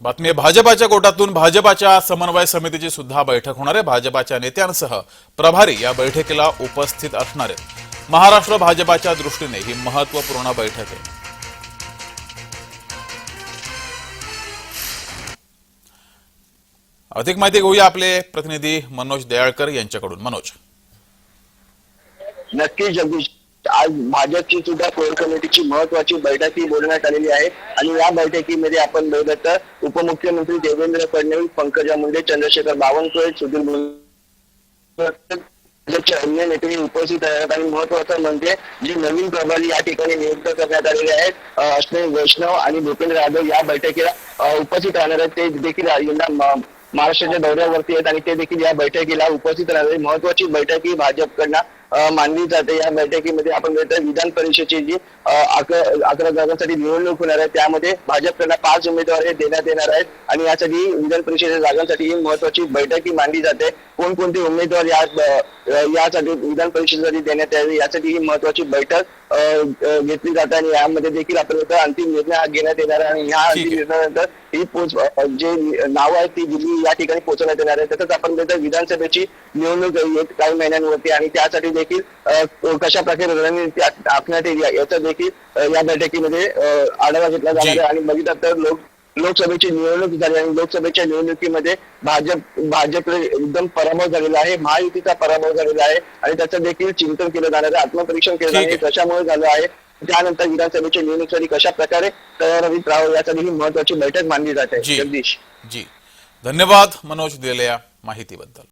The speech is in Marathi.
बातमी भाजपाच्या गोटातून भाजपाच्या समन्वय समितीची सुद्धा बैठक होणार आहे. भाजपाच्या नेत्यांसह प्रभारी या बैठकीला उपस्थित असणार आहेत. महाराष्ट्र भाजपाच्या दृष्टीने ही महत्त्वपूर्ण बैठक आहे. अधिक माहिती घेऊया आपले प्रतिनिधी मनोज दयाळकर यांच्याकडून. मनोज. नक्की जगदीश आज भाजपची सुद्धा कोर कमिटीची महत्वाची बैठक ही बोलवण्यात आलेली आहे. आणि या बैठकीमध्ये आपण बघितलं तर उपमुख्यमंत्री देवेंद्र फडणवीस पंकजा मुंडे चंद्रशेखर बावनकुळे सुधीर भाजपचे अन्य नेते उपस्थित आहेत. आणि महत्वाचं म्हणजे जे नवीन प्रभारी या ठिकाणी नियुक्त करण्यात आलेले आहेत अं, अश्विनी वैष्णव आणि भूपेंद्र यादव या बैठकीला उपस्थित राहणार आहेत. ते देखील यंदा महाराष्ट्राच्या दौऱ्यावरती आहेत आणि ते देखील या बैठकीला उपस्थित राहणार महत्वाची बैठक ही भाजपकडनं मानली जाते. या बैठकीमध्ये आपण बघितलं विधान परिषदेची जी अकरा अकरा जागांसाठी निवडणूक होणार आहे त्यामध्ये भाजपकडनं पाच उमेदवार हे देण्यात येणार आहेत आणि यासाठी विधान परिषदेच्या जागांसाठी ही महत्वाची बैठक ही मानली जाते. कोणकोणते उमेदवार या यासाठी विधान परिषदेसाठी देण्यात यावे यासाठी ही महत्वाची बैठक घेतली जाते आणि यामध्ये देखील आपण बघितलं अंतिम निर्णय हा घेण्यात येणार आहे आणि ह्या अंतिम. निर्णयानंतर ही पोच जे नाव आहेत ती दिल्ली या ठिकाणी पोहोचवण्यात येणार आहे. तसंच आपण विधानसभेची निवडणूक येत काही महिन्यांवरती आणि त्यासाठी देखील कशा प्रकारे रणनीती आख- आखण्यात येईल याचा देखील या बैठकीमध्ये आढावा घेतला जाणार. आहे. आणि बघितलं तर लोक लोकसभेची निवडणूक झाली आणि लोकसभेच्या निवडणुकीमध्ये भाजप भाजपकडे एकदम पराभव झालेला आहे. महायुतीचा पराभव झालेला आहे. आणि त्याचं देखील चिंतन केलं जाणार आहे. आत्मपरीक्षण केलं जाणार आहे. कशामुळे झालं आहे. त्यानंतर विधानसभेच्या निवडणुकीसाठी कशा प्रकारे तयारीत राहावं यासाठी ही महत्वाची बैठक मानली जाते. जगदीश. जी. धन्यवाद मनोज दिलेल्या माहितीबद्दल.